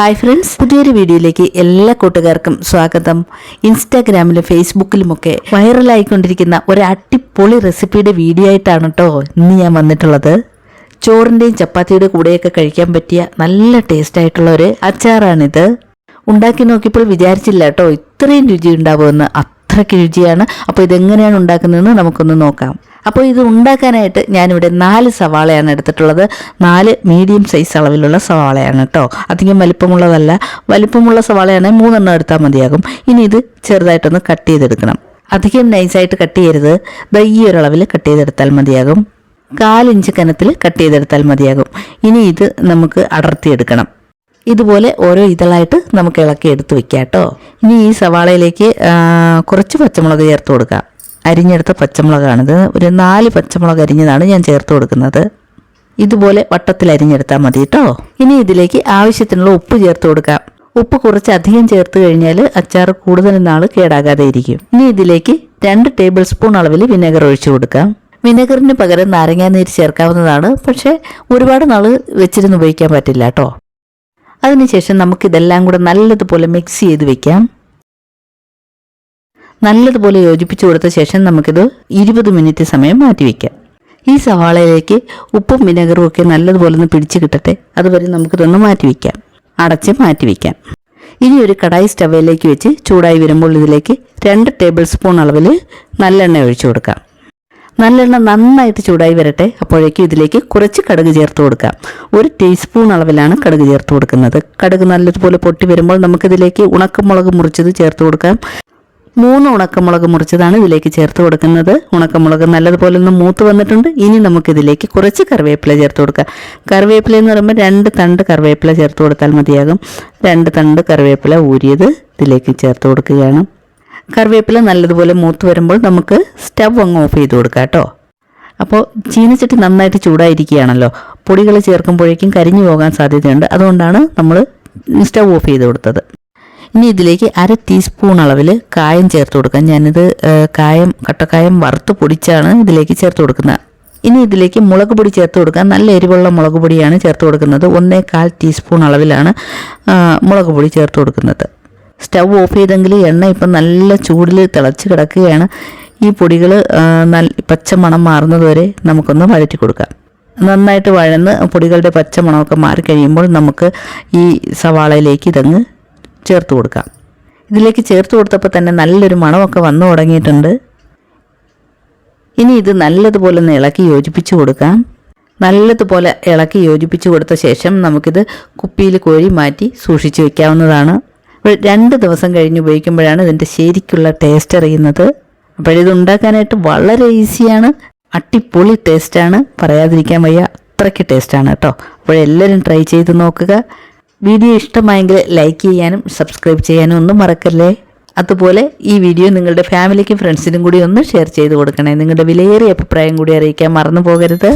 Hi friends പുതിയൊരു വീഡിയോയിലേക്ക് എല്ലാ കൂട്ടുകാർക്കും സ്വാഗതം. ഇൻസ്റ്റാഗ്രാമിലും ഫേസ്ബുക്കിലുമൊക്കെ വൈറലായിക്കൊണ്ടിരിക്കുന്ന ഒരു അടിപൊളി റെസിപ്പിയുടെ വീഡിയോ ആയിട്ടാണ് കേട്ടോ ഇന്ന് ഞാൻ വന്നിട്ടുള്ളത്. ചോറിന്റെയും ചപ്പാത്തിയുടെ കൂടെയൊക്കെ കഴിക്കാൻ പറ്റിയ നല്ല ടേസ്റ്റ് ആയിട്ടുള്ള ഒരു അച്ചാറാണിത്. ഉണ്ടാക്കി നോക്കിയപ്പോൾ വിചാരിച്ചില്ല കേട്ടോ ഇത്രയും രുചി ഉണ്ടാവുമെന്ന്. അത്രയ്ക്ക് രുചിയാണ്. അപ്പോൾ ഇതെങ്ങനെയാണ് ഉണ്ടാക്കുന്നതെന്ന് നമുക്കൊന്ന് നോക്കാം. അപ്പോൾ ഇത് ഉണ്ടാക്കാനായിട്ട് ഞാനിവിടെ നാല് സവാളയാണ് എടുത്തിട്ടുള്ളത്. നാല് മീഡിയം സൈസ് അളവിലുള്ള സവാളയാണ് കേട്ടോ. അധികം വലിപ്പമുള്ളതല്ല. വലിപ്പമുള്ള സവാളയാണെങ്കിൽ മൂന്നെണ്ണം എടുത്താൽ മതിയാകും. ഇനി ഇത് ചെറുതായിട്ടൊന്ന് കട്ട് ചെയ്തെടുക്കണം. അധികം നൈസായിട്ട് കട്ട് ചെയ്യരുത്. ദൈ ഒരളവിൽ കട്ട് ചെയ്തെടുത്താൽ മതിയാകും. കാലിഞ്ച് കനത്തിൽ കട്ട് ചെയ്തെടുത്താൽ മതിയാകും. ഇനി ഇത് നമുക്ക് അടർത്തിയെടുക്കണം. ഇതുപോലെ ഓരോ ഇതളായിട്ട് നമുക്ക് ഇളക്കി എടുത്ത് വെക്കാം കേട്ടോ. ഇനി ഈ സവാളയിലേക്ക് കുറച്ച് പച്ചമുളക് ചേർത്ത് കൊടുക്കാം. അരിഞ്ഞെടുത്ത പച്ചമുളകാണിത്. ഒരു നാല് പച്ചമുളക് അരിഞ്ഞതാണ് ഞാൻ ചേർത്ത് കൊടുക്കുന്നത്. ഇതുപോലെ വട്ടത്തിൽ അരിഞ്ഞെടുത്താൽ മതി കേട്ടോ ഇനി ഇതിലേക്ക് ആവശ്യത്തിനുള്ള ഉപ്പ് ചേർത്ത് കൊടുക്കാം. ഉപ്പ് കുറച്ച് അധികം ചേർത്ത് കഴിഞ്ഞാൽ അച്ചാർ കൂടുതൽ നാൾ കേടാകാതെ ഇരിക്കും. ഇനി ഇതിലേക്ക് രണ്ട് ടേബിൾ സ്പൂൺ അളവിൽ വിനെഗർ ഒഴിച്ചു കൊടുക്കാം. വിനെഗറിന് പകരം നാരങ്ങാനീര് ചേർക്കാവുന്നതാണ്. പക്ഷേ ഒരുപാട് നാൾ വെച്ചിരുന്ന് ഉപയോഗിക്കാൻ പറ്റില്ല കേട്ടോ അതിനുശേഷം നമുക്കിതെല്ലാം കൂടെ നല്ലതുപോലെ മിക്സ് ചെയ്ത് വെക്കാം. നല്ലതുപോലെ യോജിപ്പിച്ചു കൊടുത്ത ശേഷം നമുക്കിത് ഇരുപത് മിനിറ്റ് സമയം മാറ്റി വയ്ക്കാം ഈ സവാളയിലേക്ക് ഉപ്പും വിനെഗറും ഒക്കെ നല്ലതുപോലെ ഒന്ന് പിടിച്ചു കിട്ടട്ടെ. അതുവരെ നമുക്കിതൊന്ന് മാറ്റി വയ്ക്കാം അടച്ച് മാറ്റി വയ്ക്കാം ഇനി ഒരു കടായി സ്റ്റവയിലേക്ക് വെച്ച് ചൂടായി വരുമ്പോൾ ഇതിലേക്ക് രണ്ട് ടേബിൾ സ്പൂൺ അളവിൽ നല്ലെണ്ണ ഒഴിച്ചു കൊടുക്കാം. നല്ലെണ്ണ നന്നായിട്ട് ചൂടായി വരട്ടെ. അപ്പോഴേക്കും ഇതിലേക്ക് കുറച്ച് കടുക് ചേർത്ത് കൊടുക്കാം. ഒരു ടീസ്പൂൺ അളവിലാണ് കടുക് ചേർത്ത് കൊടുക്കുന്നത്. കടുക് നല്ലതുപോലെ പൊട്ടി വരുമ്പോൾ നമുക്കിതിലേക്ക് ഉണക്കമുളക് മുറിച്ചത് ചേർത്ത് കൊടുക്കാം. മൂന്ന് ഉണക്കമുളക് മുറിച്ചതാണ് ഇതിലേക്ക് ചേർത്ത് കൊടുക്കുന്നത്. ഉണക്കമുളക് നല്ലതുപോലെ ഒന്ന് മൂത്ത് വന്നിട്ടുണ്ട്. ഇനി നമുക്കിതിലേക്ക് കുറച്ച് കറിവേപ്പില ചേർത്ത് കൊടുക്കുക കറിവേപ്പില എന്ന് പറയുമ്പോൾ രണ്ട് തണ്ട് കറിവേപ്പില ചേർത്ത് കൊടുത്താൽ മതിയാകും. രണ്ട് തണ്ട് കറിവേപ്പില ഊരിയത് ഇതിലേക്ക് ചേർത്ത് കൊടുക്കുകയാണ്. കറിവേപ്പില നല്ലതുപോലെ മൂത്ത് വരുമ്പോൾ നമുക്ക് സ്റ്റവ് അങ്ങ് ഓഫ് ചെയ്ത് കൊടുക്കാം കേട്ടോ. അപ്പോൾ ചീനച്ചട്ടി നന്നായിട്ട് ചൂടായിരിക്കുകയാണല്ലോ. പൊടികൾ ചേർക്കുമ്പോഴേക്കും കരിഞ്ഞു പോകാൻ സാധ്യതയുണ്ട്. അതുകൊണ്ടാണ് നമ്മൾ സ്റ്റവ് ഓഫ് ചെയ്ത് കൊടുത്തത്. ഇനി ഇതിലേക്ക് അര ടീസ്പൂൺ അളവിൽ കായം ചേർത്ത് കൊടുക്കാം. ഞാനിത് കായം കട്ടക്കായം വറുത്ത് പൊടിച്ചാണ് ഇതിലേക്ക് ചേർത്ത് കൊടുക്കുന്നത്. ഇനി ഇതിലേക്ക് മുളക് പൊടി ചേർത്ത് കൊടുക്കാം. നല്ല എരിവുള്ള മുളക് പൊടിയാണ് ചേർത്ത് കൊടുക്കുന്നത്. ഒന്നേ കാൽ ടീസ്പൂൺ അളവിലാണ് മുളക് പൊടി ചേർത്ത് കൊടുക്കുന്നത്. സ്റ്റൗ ഓഫ് ചെയ്തെങ്കിൽ എണ്ണ ഇപ്പം നല്ല ചൂടിൽ തിളച്ച് കിടക്കുകയാണ്. ഈ പൊടികൾ നല്ല പച്ച മണം മാറുന്നതുവരെ നമുക്കൊന്ന് വഴറ്റി കൊടുക്കാം. നന്നായിട്ട് വഴന്ന് പൊടികളുടെ പച്ച മണമൊക്കെ മാറിക്കഴിയുമ്പോൾ നമുക്ക് ഈ സവാളയിലേക്ക് ഇതങ്ങ് ചേർത്ത് കൊടുക്കാം. ഇതിലേക്ക് ചേർത്ത് കൊടുത്തപ്പോൾ തന്നെ നല്ലൊരു മണമൊക്കെ വന്നു തുടങ്ങിയിട്ടുണ്ട്. ഇനി ഇത് നല്ലതുപോലെ ഒന്ന് ഇളക്കി യോജിപ്പിച്ച് കൊടുക്കാം. നല്ലതുപോലെ ഇളക്കി യോജിപ്പിച്ച് കൊടുത്ത ശേഷം നമുക്കിത് കുപ്പിയിൽ കോരി മാറ്റി സൂക്ഷിച്ച് വെക്കാവുന്നതാണ്. രണ്ട് ദിവസം കഴിഞ്ഞ് ഉപയോഗിക്കുമ്പോഴാണ് ഇതിന്റെ ശരിക്കുള്ള ടേസ്റ്റ് അറിയുന്നത്. അപ്പോഴിത് ഉണ്ടാക്കാനായിട്ട് വളരെ ഈസിയാണ്. അട്ടിപ്പൊളി ടേസ്റ്റാണ് പറയാതിരിക്കാൻ വയ്യ. അത്രയ്ക്ക് ടേസ്റ്റാണ് കേട്ടോ. അപ്പോഴെല്ലാവരും ട്രൈ ചെയ്ത് നോക്കുക. വീഡിയോ ഇഷ്ടമായെങ്കിൽ ലൈക്ക് ചെയ്യാനും സബ്സ്ക്രൈബ് ചെയ്യാനും ഒന്നും മറക്കല്ലേ? അതുപോലെ ഈ വീഡിയോ നിങ്ങളുടെ ഫാമിലിക്കും ഫ്രണ്ട്സിനും കൂടി ഒന്ന് ഷെയർ ചെയ്ത് കൊടുക്കണേ. നിങ്ങളുടെ വിലയേറിയ അഭിപ്രായം കൂടി അറിയിക്കാൻ മറന്നു പോകരുത്.